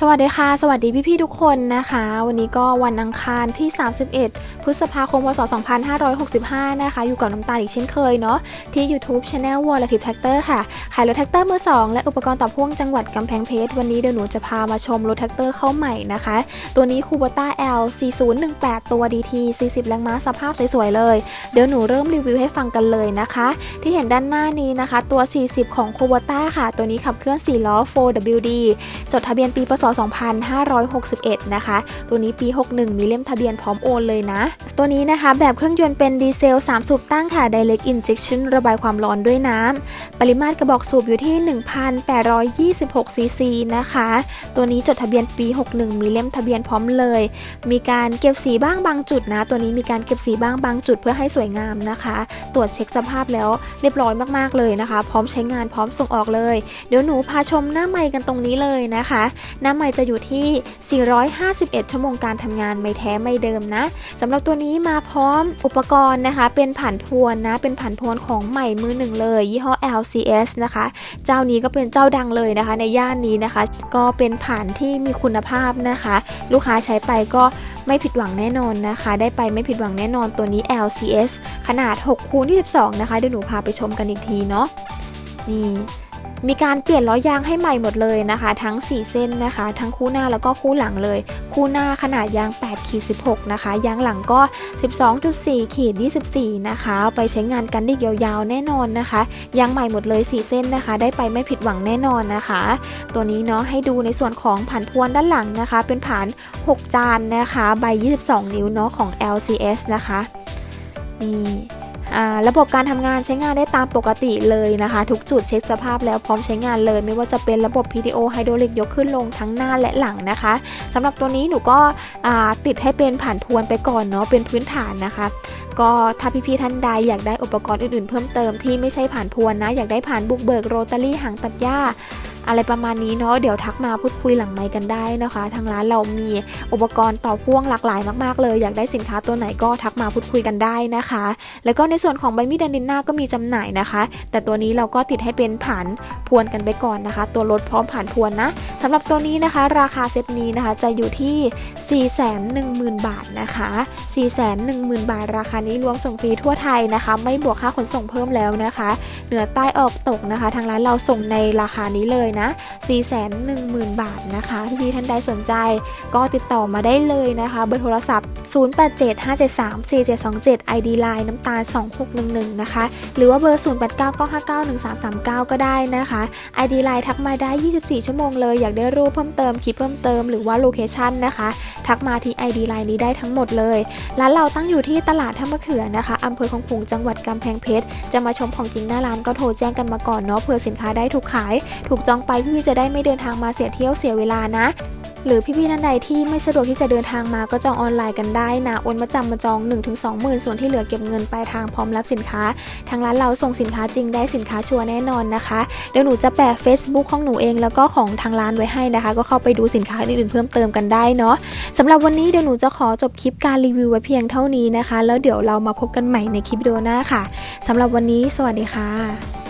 สวัสดีค่ะ สวัสดีพี่ๆทุกคนนะคะ วันนี้ก็วันอังคารที่ 31 พฤษภาคมพศ 2565 นะคะ อยู่กับน้ำตาลอีกเช่นเคยเนาะที่ YouTube Channel w a l l a t i v Tractor ค่ะ ขายรถแท็กเตอร์มือ 2 และอุปกรณ์ต่อพ่วงจังหวัดกำแพงเพชร วันนี้เดี๋ยวหนูจะพามาชมรถแท็กเตอร์เข้าใหม่นะคะ ตัวนี้ Kubota L 4018 ตัว DT 40 แรงม้าสภาพสวยๆเลย เดี๋ยวหนูเริ่มรีวิวให้ฟังกันเลยนะคะ ที่เห็นด้านหน้านี้นะคะ ตัว 40 ของ Kubota ค่ะ ตัวนี้ขับเคลื่อน4ล้อ 4WD จดทะเบียนปีพศศ 2561 นะคะ ตัวนี้ปี 61 มีเล่มทะเบียนพร้อมโอนเลยนะ ตัวนี้นะคะแบบเครื่องยนต์เป็นดีเซล 3 สูบตั้งค่ะ Direct Injection ระบายความร้อนด้วยน้ำ ปริมาตรกระบอกสูบอยู่ที่ 1,826 ซีซีนะคะ ตัวนี้จดทะเบียนปี 61 มีเล่มทะเบียนพร้อมเลย มีการเก็บสีบ้างบางจุดนะ ตัวนี้มีการเก็บสีบ้างบางจุดเพื่อให้สวยงามนะคะ ตรวจเช็คสภาพแล้วเรียบร้อยมากๆเลยนะคะ พร้อมใช้งานพร้อมส่งออกเลย เดี๋ยวหนูพาชมหน้าไมค์กันตรงนี้เลยนะคะ หน้าไมค์จะอยู่ที่ 451 ชั่วโมงการทำงานไม่แท้ไม่เดิมนะสำหรับตัวนี้มาพร้อมอุปกรณ์นะคะ เป็นผ่านพวนนะ เป็นผ่านพวนของใหม่มือหนึ่งเลย ยี่ห้อ LCS นะคะ เจ้านี้ก็เป็นเจ้าดังเลยนะคะ ในย่านนี้นะคะ ก็เป็นผ่านที่มีคุณภาพนะคะ ลูกค้าใช้ไปก็ไม่ผิดหวังแน่นอนนะคะ ได้ไปไม่ผิดหวังแน่นอนตัวนี้ LCS ขนาด6คูณ22นะคะเดี๋ยวหนูพาไปชมกันอีกทีเนาะนี่ มีการเปลี่ยนล้อยางให้ใหม่หมดเลยนะคะ ทั้ง 4 เส้นนะคะ ทั้งคู่หน้าแล้วก็คู่หลังเลย คู่หน้าขนาดยาง8ขีด16 นะคะ ยางหลังก็ 12.4ขีด24 นะคะไปใช้งานกันได้ยาวๆแน่นอนนะคะ ยางใหม่หมดเลย 4 เส้นนะคะ ได้ไปไม่ผิดหวังแน่นอนนะคะ ตัวนี้เนาะให้ดูในส่วนของผ่านพวนด้านหลังนะคะ เป็นผ่าน 6 จานนะคะ ใบ 22 นิ้วเนาะของ LCS นะคะ นี่ ระบบการทำงานใช้งานได้ตามปกติเลยนะคะ ทุกจุดเช็คสภาพแล้วพร้อมใช้งานเลย ไม่ว่าจะเป็นระบบ PTO ไฮดรอลิกยกขึ้นลงทั้งหน้าและหลังนะคะสำหรับตัวนี้หนูก็ติดให้เป็นผ่านพวนไปก่อนเนาะเป็นพื้นฐานนะคะ ก็ถ้าพี่ๆท่านใดอยากได้อุปกรณ์อื่นๆ เพิ่มเติมที่ไม่ใช่ผ่านพวนนะ อยากได้ผ่านบุกเบิกโรตารี่หางตัดหญ้า อะไรประมาณนี้เนาะเดี๋ยวทักมาพูดคุยหลังไมค์กันได้นะคะ ทางร้านเรามีอุปกรณ์ต่อพ่วงหลากหลายมากๆ เลยอยากได้สินค้าตัวไหนก็ทักมาพูดคุยกันได้นะคะ แล้วก็ในส่วนของใบมีดแดนดินหน้าก็มีจำหน่ายนะคะ แต่ตัวนี้เราก็ติดให้เป็นผ่านพวนกันไปก่อนนะคะ ตัวรถพร้อมผ่านพวนนะสำหรับตัวนี้นะคะ ราคาเซตนี้นะคะจะอยู่ที่ 410,000 บาทนะคะ 410,000 บาท ราคานี้รวมส่งฟรีทั่วไทยนะคะ ไม่บวกค่าขนส่งเพิ่มแล้วนะคะ เหนือใต้ออกตกนะคะ ทางร้านเราส่งในราคานี้เลยนะ 410,000 บาทนะคะพี่ท่านใดสนใจก็ติดต่อมาได้เลยนะคะ เบอร์โทรศัพท์ 0875734727 ID Line น้ำตาล 2611 นะคะ หรือว่าเบอร์ 0899591339 ก็ได้นะคะ ID Line ทักมาได้ 24 ชั่วโมงเลย อยากได้รูปเพิ่มเติมคลิปเพิ่มเติมหรือว่าโลเคชันนะคะ ทักมาที่ ID Line นี้ได้ทั้งหมดเลยร้านเราตั้งอยู่ที่ตลาดท่ามะเขือนะคะอำเภอของขุงจังหวัดกำแพงเพชรจะมาชมของจริงหน้าร้านก็โทรแจ้งกันมาก่อนเนาะเผื่อสินค้าได้ถูกขาย ถูกจองไปพี่ๆจะได้ไม่เดินทางมาเสียเที่ยวเสียเวลานะ หรือพี่ๆท่านใดที่ไม่สะดวกที่จะเดินทางมาก็จองออนไลน์กันได้นะโอนมาจำมาจอง 1-2หมื่นส่วนที่เหลือเก็บเงินปลายทางพร้อมรับสินค้า ทางร้านเราส่งสินค้าจริงได้สินค้าชัวร์แน่นอนนะคะ เดี๋ยวหนูจะแปะ Facebook ของหนูเองแล้วก็ของทางร้านไว้ให้นะคะ ก็เข้าไปดูสินค้าอื่นๆเพิ่มเติมกันได้เนาะสำหรับวันนี้เดี๋ยวหนูจะขอจบคลิปการรีวิวไว้เพียงเท่านี้นะคะ แล้วเดี๋ยวเรามาพบกันใหม่ในคลิปวิดีโอหน้าค่ะสำหรับวันนี้ สวัสดีค่ะ